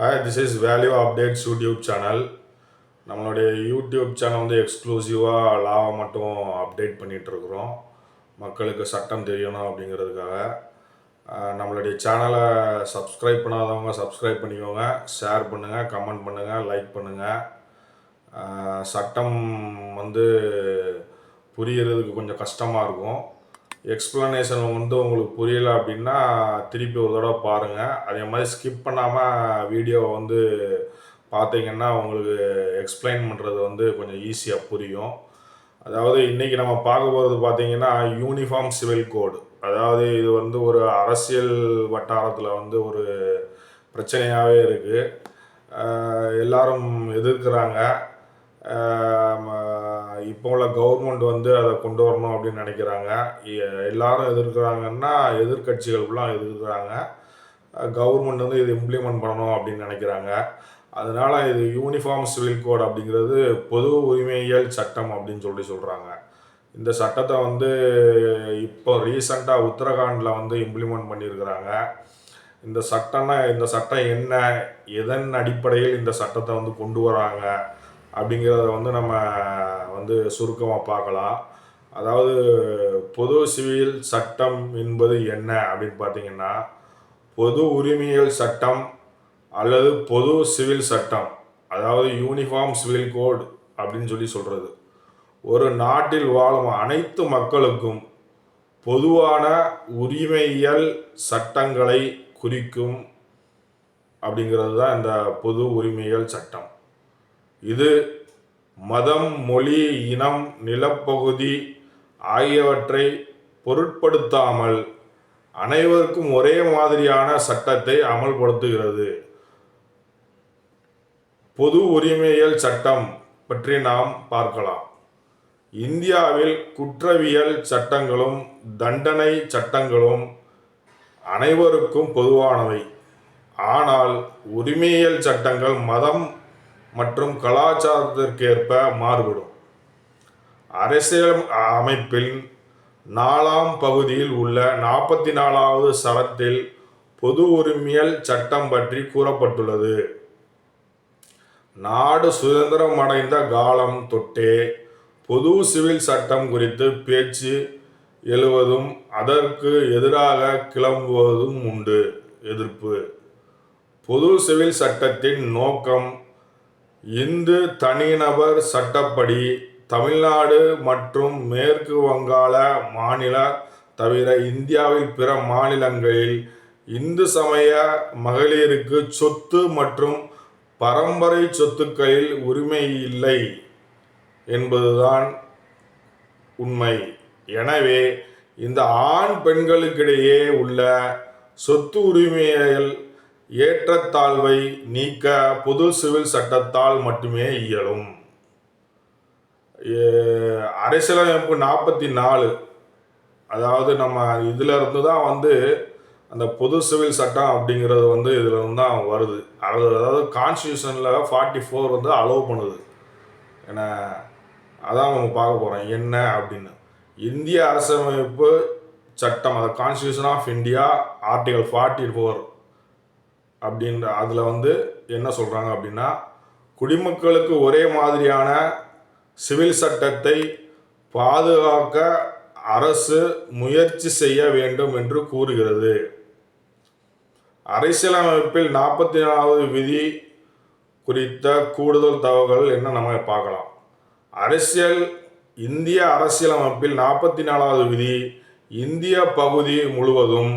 Hi this is value updates YouTube channel நம்மளுடைய YouTube channel வந்து எக்ஸ்க்ளூசிவாக லாவை மட்டும் அப்டேட் பண்ணிகிட்ருக்குறோம் மக்களுக்கு சட்டம் தெரியணும் அப்படிங்கிறதுக்காக. நம்மளுடைய சேனலை சப்ஸ்கிரைப் பண்ணாதவங்க சப்ஸ்கிரைப் பண்ணிக்கோங்க. ஷேர் பண்ணுங்கள் கமெண்ட் பண்ணுங்கள் லைக் பண்ணுங்கள் சட்டம் வந்து புரியறதுக்கு கொஞ்சம் கஷ்டமாக இருக்கும். எக்ஸ்ப்ளனேஷன் வந்து உங்களுக்கு புரியலை அப்படின்னா திருப்பி ஒரு தடவை பாருங்கள் அதே மாதிரி ஸ்கிப் பண்ணாமல் வீடியோவை வந்து பார்த்தீங்கன்னா உங்களுக்கு எக்ஸ்பிளைன் பண்ணுறது வந்து கொஞ்சம் ஈஸியாக புரியும். அதாவது இன்றைக்கி நம்ம பார்க்க போகிறது பார்த்தீங்கன்னா யூனிஃபார்ம் சிவில் கோடு அதாவது இது வந்து ஒரு அரசியல் வட்டாரத்தில் வந்து ஒரு பிரச்சனையாகவே இருக்குது எல்லாரும் எதிர்க்கிறாங்க. இப்போ உள்ள கவர்மெண்ட் வந்து அதை கொண்டு வரணும் அப்படின்னு நினைக்கிறாங்க. எ- எல்லாரும் எதிர்க்கிறாங்கன்னா எதிர்கட்சிகளுக்குலாம் எதிர்க்கிறாங்க. கவர்மெண்ட் வந்து இது இம்ப்ளிமெண்ட் பண்ணணும் அப்படின்னு நினைக்கிறாங்க. அதனால இது யூனிஃபார்ம் சிவில் கோட் அப்படிங்கிறது பொது உரிமையியல் சட்டம் அப்படின்னு சொல்லி சொல்கிறாங்க இந்த சட்டத்தை வந்து இப்போ ரீசண்டாக உத்தரகாண்டில் வந்து இம்ப்ளிமெண்ட் பண்ணியிருக்கிறாங்க. இந்த சட்டம்னா இந்த சட்டம் என்ன எதன் அடிப்படையில் இந்த சட்டத்தை வந்து கொண்டு வராங்க அப்படிங்கிறத வந்து நம்ம வந்து சுருக்கமாக பார்க்கலாம். அதாவது பொது சிவில் சட்டம் என்பது என்ன அப்படின்னு பார்த்தீங்கன்னா பொது உரிமையல் சட்டம் அல்லது பொது சிவில் சட்டம் அதாவது யூனிஃபார்ம் சிவில் கோட் அப்படின்னு சொல்லி சொல்கிறது ஒரு நாட்டில் வாழும் அனைத்து மக்களுக்கும் பொதுவான உரிமையியல் சட்டங்களை குறிக்கும் அப்படிங்கிறது தான் இந்த பொது உரிமையல் சட்டம். இது மதம் மொழி இனம் நிலப்பகுதி ஆகியவற்றை பொருட்படுத்தாமல் அனைவருக்கும் ஒரே மாதிரியான சட்டத்தை அமல்படுத்துகிறது. பொது உரிமையியல் சட்டம் பற்றி நாம் பார்க்கலாம். இந்தியாவில் குற்றவியல் சட்டங்களும் தண்டனை சட்டங்களும் அனைவருக்கும் பொதுவானவை. ஆனால் உரிமையியல் சட்டங்கள் மதம் மற்றும் கலாச்சாரத்திற்கேற்ப மாறுபடும். அரசியல் அமைப்பில் நாலாம் பகுதியில் உள்ள நாற்பத்தி நாலாவது சரத்தில் பொது உரிமையல் சட்டம் பற்றி கூறப்பட்டுள்ளது. நாடு சுதந்திரம் அடைந்த காலம் தொட்டே பொது சிவில் சட்டம் குறித்து பேச்சு எழுவதும் அதற்கு எதிராக கிளம்புவதும் உண்டு. எதிர்ப்பு. பொது சிவில் சட்டத்தின் நோக்கம் இந்து தனிநபர் சட்டப்படி தமிழ்நாடு மற்றும் மேற்கு வங்காள மாநில தவிர இந்தியாவில் பிற மாநிலங்களில் இந்து சமய மகளிருக்கு சொத்து மற்றும் பரம்பரை சொத்துக்களில் உரிமை இல்லை என்பதுதான் உண்மை. எனவே இந்த ஆண் பெண்களுக்கிடையே உள்ள சொத்து உரிமையில் ஏற்றத்தாழ்வை நீக்க பொது சிவில் சட்டத்தால் மட்டுமே இயலும். அரசியலமைப்பு நாற்பத்தி நாலு அதாவது நம்ம இதிலிருந்து தான் வந்து அந்த பொது சிவில் சட்டம் அப்படிங்கிறது வந்து இதில் இருந்து தான் வருது. அதாவது அதாவது கான்ஸ்டியூஷனில் ஃபார்ட்டி ஃபோர் வந்து அலோவ் பண்ணுது. ஏன்னா அதான் நம்ம பார்க்க போகிறோம் என்ன அப்படின்னு. இந்திய அரசியலமைப்பு சட்டம் அதை constitution of India article forty four அப்படின்ற அதில் வந்து என்ன சொல்கிறாங்க அப்படின்னா குடிமக்களுக்கு ஒரே மாதிரியான சிவில் சட்டத்தை பாதுகாக்க அரசு முயற்சி செய்ய வேண்டும் என்று கூறுகிறது. அரசியலமைப்பில் நாற்பத்தி நாலாவது விதி குறித்த கூடுதல் தகவல்கள் என்ன நம்ம பார்க்கலாம். அரசியல் இந்திய அரசியலமைப்பில் நாற்பத்தி நாலாவது விதி இந்திய பகுதி முழுவதும்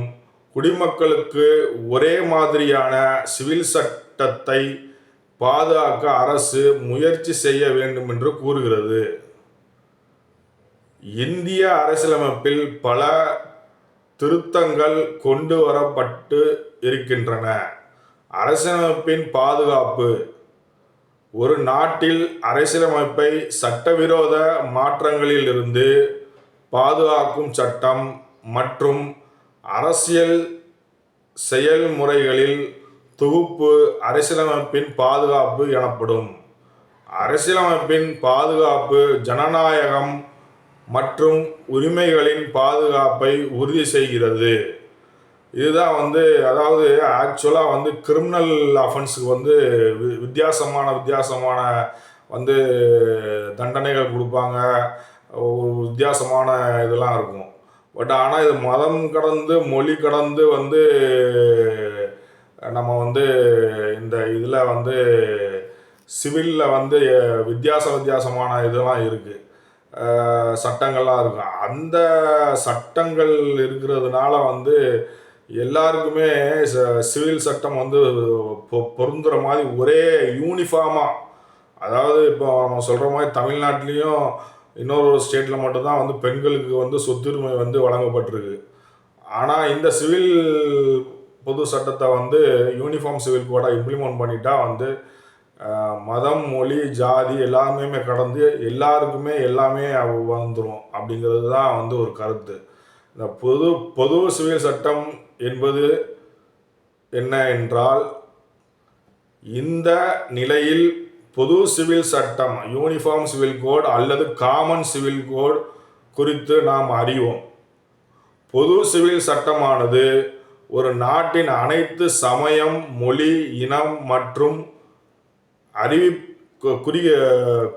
குடிமக்களுக்கு ஒரே மாதிரியான சிவில் சட்டத்தை பாதுகாக்க அரசு முயற்சி செய்ய வேண்டும் என்று கூறுகிறது. இந்திய அரசியலமைப்பில் பல திருத்தங்கள் கொண்டு வரப்பட்டு இருக்கின்றன. அரசியலமைப்பின் பாதுகாப்பு. ஒரு நாட்டில் அரசியலமைப்பை சட்டவிரோத மாற்றங்களிலிருந்து பாதுகாக்கும் சட்டம் மற்றும் அரசியல் செயல்முறைகளில் தொகுப்பு அரசியலமைப்பின் பாதுகாப்பு எனப்படும். அரசியலமைப்பின் பாதுகாப்பு ஜனநாயகம் மற்றும் உரிமைகளின் பாதுகாப்பை உறுதி செய்கிறது. இதுதான் வந்து அதாவது ஆக்சுவலாக வந்து கிரிமினல் அஃபென்ஸுக்கு வந்து வி- வித்தியாசமான வித்தியாசமான வந்து தண்டனைகள் கொடுப்பாங்க. ஒரு வித்தியாசமான இதெல்லாம் இருக்கும். பட் ஆனால் இது மதம் கடந்து மொழி கடந்து வந்து நம்ம வந்து இந்த இதில் வந்து சிவிலில் வந்து வித்தியாச வித்தியாசமான இதெல்லாம் இருக்குது சட்டங்கள்லாம் இருக்கும் அந்த சட்டங்கள் இருக்கிறதுனால வந்து எல்லாருக்குமே சிவில் சட்டம் வந்து பொ- பொருந்துற மாதிரி ஒரே யூனிஃபார்மாக அதாவது இப்போ நம்ம சொல்கிற மாதிரி தமிழ்நாட்டிலையும் இன்னொரு ஸ்டேட்டில் மட்டும்தான் வந்து பெண்களுக்கு வந்து சொத்துரிமை வந்து வழங்கப்பட்டிருக்கு. ஆனால் இந்த சிவில் பொது சட்டத்தை வந்து யூனிஃபார்ம் சிவில் கோடாக இம்ப்ளிமெண்ட் பண்ணிட்டா வந்து மதம் மொழி ஜாதி எல்லாமே கடந்து எல்லாருக்குமே எல்லாமே வந்துடும் அப்படிங்கிறது தான் வந்து ஒரு கருத்து. இந்த பொது பொது சிவில் சட்டம் என்பது என்ன என்றால் இந்த நிலையில் பொது சிவில் சட்டம் யூனிஃபார்ம் சிவில் கோட் அல்லது காமன் சிவில் கோட் குறித்து நாம் அறிவோம். பொது சிவில் சட்டமானது ஒரு நாட்டின் அனைத்து சமயம் மொழி இனம் மற்றும் அறிவி குறிய குறி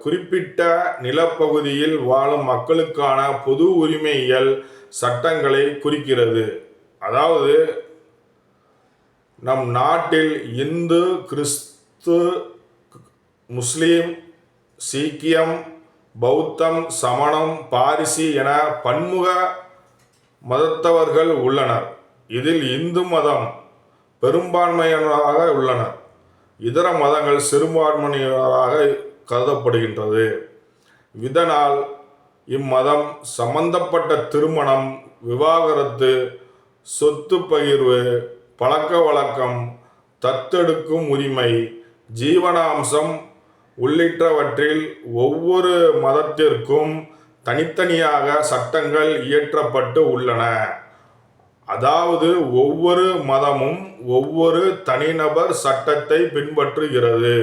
குறிப்பிட்ட நிலப்பகுதியில் வாழும் மக்களுக்கான பொது உரிமையியல் சட்டங்களை குறிக்கிறது. அதாவது நம் நாட்டில் இந்து கிறிஸ்து முஸ்லீம் சீக்கியம் பௌத்தம் சமணம் பாரிசி என பன்முக மதத்தவர்கள் உள்ளனர். இதில் இந்து மதம் பெரும்பான்மையினராக உள்ளனர். இதர மதங்கள் சிறுபான்மையினராக கருதப்படுகின்றது. இதனால் இம்மதம் சம்பந்தப்பட்ட திருமணம் விவாகரத்து சொத்து பகிர்வு பழக்க வழக்கம் தத்தெடுக்கும் உரிமை ஜீவனாம்சம் உள்ளிட்டவற்றில் ஒவ்வொரு மதத்திற்கும் தனித்தனியாக சட்டங்கள் இயற்றப்பட்டு உள்ளன. அதாவது ஒவ்வொரு மதமும் ஒவ்வொரு தனிநபர் சட்டத்தை பின்பற்றுகிறது.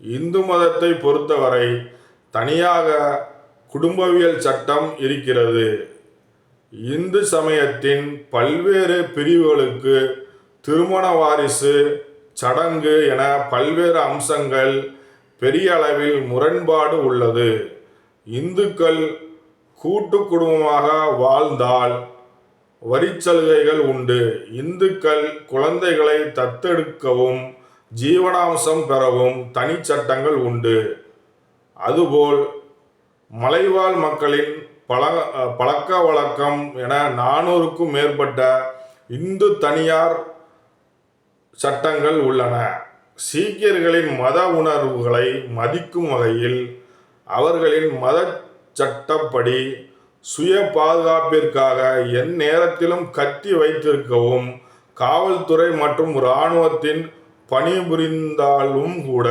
இந்து மதத்தை பொறுத்தவரை தனியாக குடும்பவியல் சட்டம் இருக்கிறது. இந்து சமயத்தின் பல்வேறு பிரிவுகளுக்கு திருமண வாரிசு சடங்கு என பல்வேறு அம்சங்கள் பெரிய அளவில் முரண்பாடு உள்ளது. இந்துக்கள் கூட்டு குடும்பமாக வாழ்ந்தால் வரிச்சலுகைகள் உண்டு. இந்துக்கள் குழந்தைகளை தத்தெடுக்கவும் ஜீவனாம்சம் பெறவும் தனிச்சட்டங்கள் உண்டு. அதுபோல் மலைவாழ் மக்களின் பழ பழக்க வழக்கம் என நானூறுக்கும் மேற்பட்ட இந்து தனியார் சட்டங்கள் உள்ளன. சீக்கியர்களின் மத உணர்வுகளை மதிக்கும் வகையில் அவர்களின் மத சட்டப்படி சுய பாதுகாப்பிற்காக எந்நேரத்திலும் கத்தி வைத்திருக்கவும் காவல்துறை மற்றும் இராணுவத்தின் பணிபுரிந்தாலும் கூட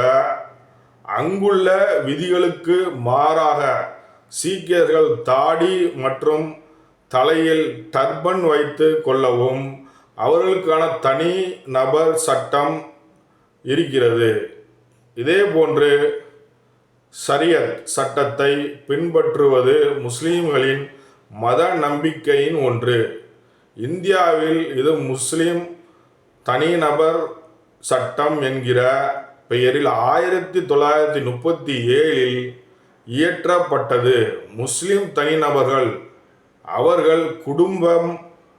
அங்குள்ள விதிகளுக்கு மாறாக சீக்கியர்கள் தாடி மற்றும் தலையில் டர்பன் வைத்து கொள்ளவும் அவர்களுக்கான தனி நபர் சட்டம் இருக்கிறது. இதேபோன்று ஷரியத் சட்டத்தை பின்பற்றுவது முஸ்லீம்களின் மத நம்பிக்கையின் ஒன்று. இந்தியாவில் இது முஸ்லீம் தனிநபர் சட்டம் என்கிற பெயரில் ஆயிரத்தி தொள்ளாயிரத்தி முப்பத்தி ஏழில் இயற்றப்பட்டது. முஸ்லிம் தனிநபர்கள் அவர்கள் குடும்பம்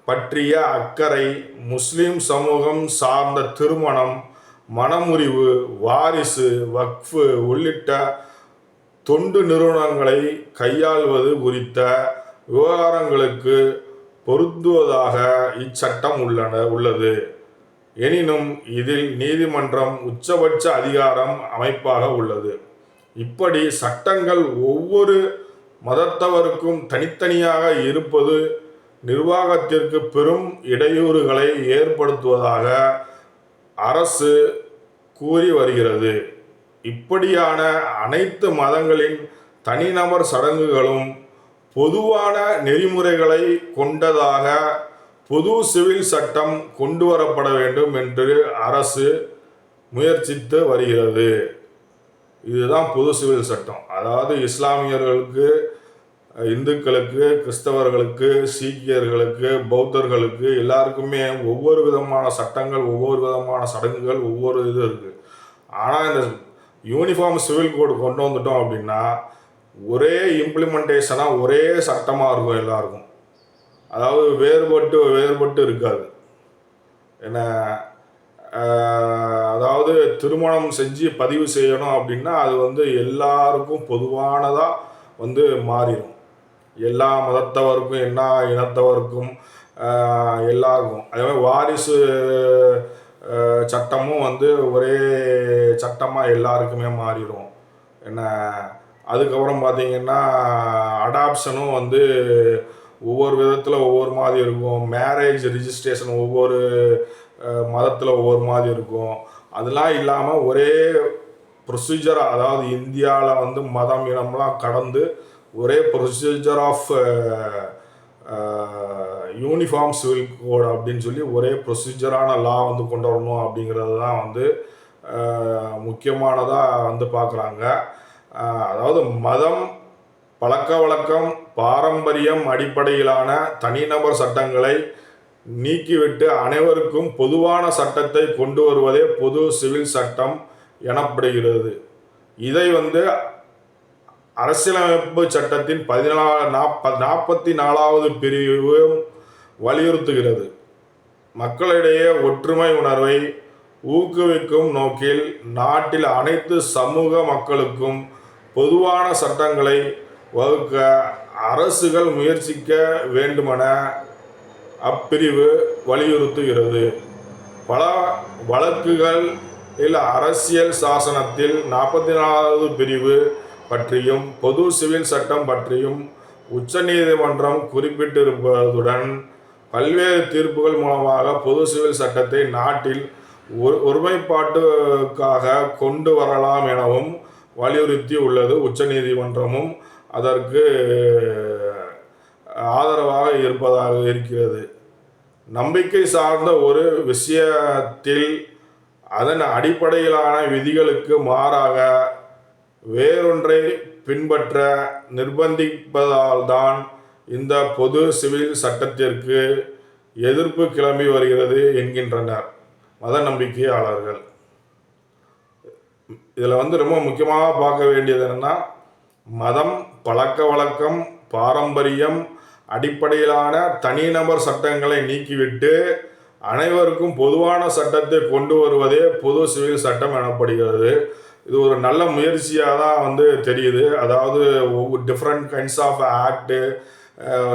பற்றிய அக்கறை முஸ்லிம் சமூகம் சார்ந்த திருமணம் மனமுறிவு வாரிசு வக்ஃபு உள்ளிட்ட தொண்டு நிறுவனங்களை கையாள்வது குறித்த விவகாரங்களுக்கு பொருந்துவதாக இச்சட்டம் உள்ளன உள்ளது. எனினும் இதில் நீதிமன்றம் உச்சபட்ச அதிகாரம் அமைப்பாக உள்ளது. இப்படி சட்டங்கள் ஒவ்வொரு மதத்தவருக்கும் தனித்தனியாக இருப்பது நிர்வாகத்திற்கு பெரும் இடையூறுகளை ஏற்படுத்துவதாக அரசு கூறி வருகிறது. இப்படியான அனைத்து மதங்களின் தனிநபர் சடங்குகளும் பொதுவான நெறிமுறைகளை கொண்டதாக பொது சிவில் சட்டம் கொண்டு வரப்பட வேண்டும் என்று அரசு முயற்சித்து வருகிறது. இதுதான் பொது சிவில் சட்டம். அதாவது இஸ்லாமியர்களுக்கு இந்துக்களுக்கு கிறிஸ்தவர்களுக்கு சீக்கியர்களுக்கு பௌத்தர்களுக்கு எல்லாருக்குமே ஒவ்வொரு விதமான சட்டங்கள் ஒவ்வொரு விதமான சடங்குகள் ஒவ்வொரு இது இருக்குது ஆனால் இந்த யூனிஃபார்ம் சிவில் கோடு கொண்டு வந்துட்டோம் அப்படின்னா ஒரே இம்ப்ளிமெண்டேஷனாக ஒரே சட்டமாக இருக்கும் எல்லாருக்கும். அதாவது வேறுபட்டு வேறுபட்டு இருக்காது. என்ன அதாவது திருமணம் செஞ்சு பதிவு செய்யணும் அப்படின்னா அது வந்து எல்லாருக்கும் பொதுவானதாக வந்து மாறிடும். எல்லா மதத்தவருக்கும் எல்லா இனத்தவருக்கும் எல்லாருக்கும். அதே மாதிரி வாரிசு சட்டமும் வந்து ஒரே சட்டமாக எல்லாருக்குமே மாறிடும் என்ன? அதுக்கப்புறம் பார்த்தீங்கன்னா அடாப்ஷனும் வந்து ஒவ்வொரு விதத்தில் ஒவ்வொரு மாதிரி இருக்கும். மேரேஜ் ரிஜிஸ்ட்ரேஷன் ஒவ்வொரு மதத்தில் ஒவ்வொரு மாதிரி இருக்கும். அதெல்லாம் இல்லாமல் ஒரே ப்ரொசீஜராக அதாவது இந்தியாவில் வந்து மதம் இனம்லாம் கடந்து ஒரே procedure of uniform civil code அப்படின்னு சொல்லி ஒரே ப்ரொசீஜரான லா வந்து கொண்டு வரணும் அப்படிங்கிறது தான் வந்து uh, முக்கியமானதாக வந்து பார்க்குறாங்க uh, அதாவது மதம் பழக்க வழக்கம் பாரம்பரியம் அடிப்படையிலான தனிநபர் சட்டங்களை நீக்கிவிட்டு அனைவருக்கும் பொதுவான சட்டத்தை கொண்டு வருவதே பொது சிவில் சட்டம் எனப்படுகிறது. இதை வந்து அரசியலமைப்பு சட்டத்தின் பதினாலா நாற்ப நாற்பத்தி நாலாவது பிரிவு வலியுறுத்துகிறது. மக்களிடையே ஒற்றுமை உணர்வை ஊக்குவிக்கும் நோக்கில் நாட்டில் அனைத்து சமூக மக்களுக்கும் பொதுவான சட்டங்களை வகுக்க அரசுகள் முயற்சிக்க வேண்டுமென அப்பிரிவு வலியுறுத்துகிறது. பல வழக்குகள் அரசியல் சாசனத்தில் நாற்பத்தி நாலாவது பிரிவு பற்றியும் பொது சிவில் சட்டம் பற்றியும் உச்சநீதிமன்றம் குறிப்பிட்டிருப்பதுடன் பல்வேறு தீர்ப்புகள் மூலமாக பொது சிவில் சட்டத்தை நாட்டில் ஒரு ஒருமைப்பாட்டுக்காக கொண்டு வரலாம் எனவும் வலியுறுத்தி உள்ளது. உச்சநீதிமன்றமும் அதற்கு ஆதரவாக இருப்பதாக இருக்கிறது. நம்பிக்கை சார்ந்த ஒரு விஷயத்தில் அதன் அடிப்படையிலான விதிகளுக்கு மாறாக வேறொன்றை பின்பற்ற நிர்பந்திப்பதால்தான் இந்த பொது சிவில் சட்டத்திற்கு எதிர்ப்பு கிளம்பி வருகிறது என்கின்றனர் மத நம்பிக்கையாளர்கள். இதில் வந்து ரொம்ப முக்கியமாக பார்க்க வேண்டியது என்னென்னா மதம் பழக்க வழக்கம் பாரம்பரியம் அடிப்படையிலான தனிநபர் சட்டங்களை நீக்கிவிட்டு அனைவருக்கும் பொதுவான சட்டத்தை கொண்டு வருவதே பொது சிவில் சட்டம் எனப்படுகிறது. இது ஒரு நல்ல முயற்சியாக தான் வந்து தெரியுது. அதாவது ஒவ்வொரு different kinds of act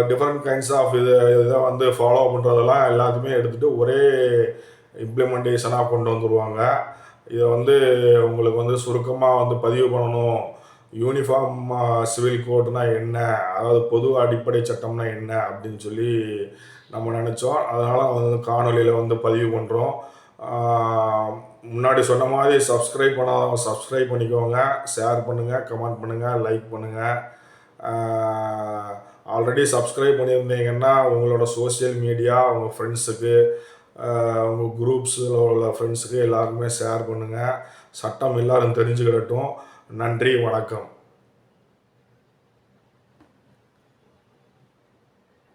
different kinds of இது இதை வந்து ஃபாலோ பண்ணுறதெல்லாம் எல்லாத்தையுமே எடுத்துகிட்டு ஒரே இம்ப்ளிமெண்டேஷனாக கொண்டு வந்துடுவாங்க இதை வந்து உங்களுக்கு வந்து சுருக்கமாக வந்து பதிவு பண்ணணும். யூனிஃபார்ம் சிவில் கோட்னா என்ன? அதாவது பொது அடிப்படை சட்டம்னா என்ன? அப்படின்னு சொல்லி நம்ம நினச்சோம். அதனால் வந்து காணொலியில் வந்து பதிவு பண்ணுறோம் முன்னாடி சொன்ன மாதிரி சப்ஸ்கிரைப் பண்ணாதவங்க சப்ஸ்கிரைப் பண்ணிக்கோங்க. ஷேர் பண்ணுங்கள் கமெண்ட் பண்ணுங்கள் லைக் பண்ணுங்கள் ஆல்ரெடி சப்ஸ்கிரைப் பண்ணியிருந்தீங்கன்னா உங்களோட சோஷியல் மீடியா உங்கள் ஃப்ரெண்ட்ஸுக்கு உங்கள் குரூப்ஸில் உள்ள ஃப்ரெண்ட்ஸுக்கு எல்லாருக்குமே ஷேர் பண்ணுங்கள் சட்டம் எல்லோரும் தெரிஞ்சுக்கிடட்டும். நன்றி வணக்கம்.